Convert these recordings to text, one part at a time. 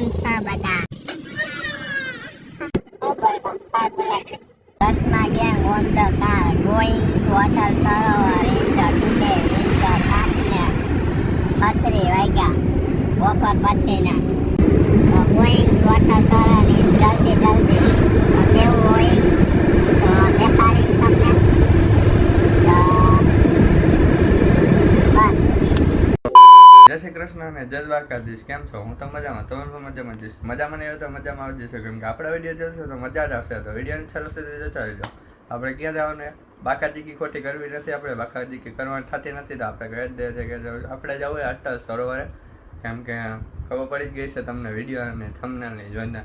છો બધા બસમાં gang on the car going to Sarovar in the today in the વાગ્યા બપોર પછીના going to Atal Sarovar in જલ્દી જલ્દી તો કેવું હોય તો દેખાડી તમને તો બસ જય શ્રી અને જય કેમ છો? હું તો મજામાં. તમે પણ મજામાં જઈશ મજામાં નહીં તો મજામાં આવી જશે. કેમ કે આપણે વીડિયો જોશો તો મજા જ આવશે. તો વિડીયોને છેલ્લો સુધી જોતા રહેજો. આપણે ક્યાં જવાનું? બાકાજીકી ખોટી કરવી નથી આપણે. બાકાજીકી કરવાની થતી નથી તો આપણે કહી દઈએ છીએ કે આપણે જવું અટલ સરોવરે. કેમ કે ખબર પડી જ ગઈ છે તમને વીડિયો અને થંબનેલની જોઈને.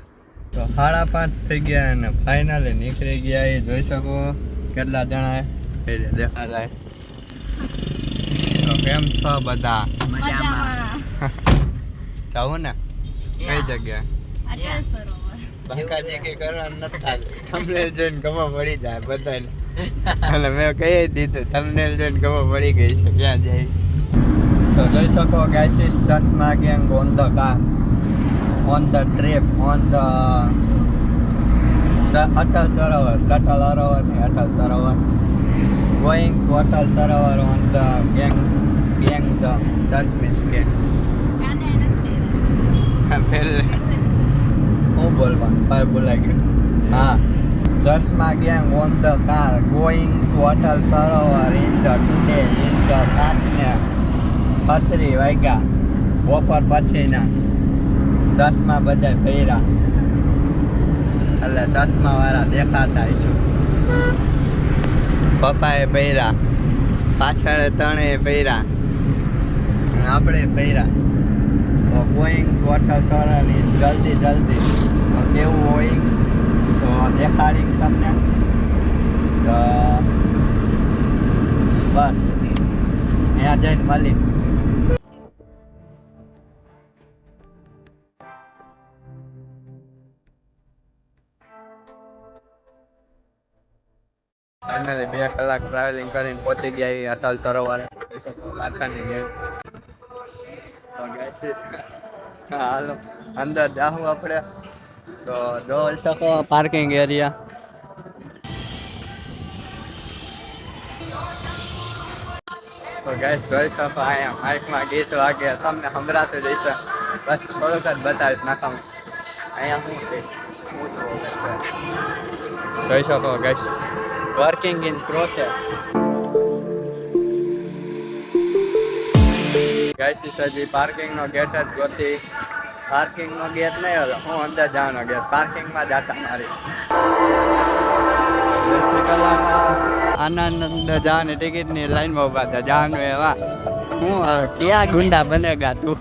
તો સાડા પાંચ થઈ ગયા અને ફાઇનલી નીકળી ગયા એ. જોઈ શકો કેટલા જણા દેખા જાય કેમ છો બધા? જવું ને. કઈ જગ્યા અટલ સરોવર બાકાજી કે કરવાનું નથી થંબનેલ જોઈને ખબર પડી જાય બધાને. અને મેં કહી દીધું થંબનેલ જોઈને ખબર પડી ગઈ છે ક્યાં જાય? તો જોઈ શકો ગાઈસીસ ચશ્મા gang on the car on the trip on the Atal Sarovar subtle Sarovar ને Atal Sarovar. Going to Atal Sarovar on the gang the ચશ્મીસ gang પહેલે હું બોલવાનું ભાઈ બોલાઈ ગયું હા ચશ્મા gang on the car going to Sarovar in the today સાતને છત્રી વાગ્યા બપોર પછીના ચશ્મા બધા પહેર્યા એટલે ચશ્મા વાળા દેખાતા હશું પપ્પાએ પહેર્યા પાછળ ત્રણેય પહેર્યા આપણે પહેર્યા તો ગોઈંગ ગોઠા સરોવરની જલ્દી જલ્દી. કેવું હોય, તો દેખાડી તમને. તો બસ. ત્યાં જઈને મળી ફાઇનલી બે કલાક ટ્રાવેલિંગ કરીને પહોંચી ગયા અટલ સરોવર. આખાની ગેસ હાલો. અંદર જાઉં આપણે. તો જોઈ શકો પાર્કિંગ એરિયા તો ગાઈસ જોઈ શકો અહીંયા માઇકમાં ગીત વાગે. તમને સંભળાતું જઈશ બસ થોડુંક જ બતાવીશ નાખમ અહીંયા શું છે. જોઈ શકો guys working in process guys હજી પાર્કિંગ નો ગેટ જ ગોતી. પાર્કિંગ નો ગેટ નહીં હતો હું અંદર જવાનો ગેટ પાર્કિંગમાં જાતા મારી. આનંદ જવાની ટિકિટની લાઈનમાં ઊભા હતા જવાનું એવા હું ક્યાં ગુંડા બનેગા તું?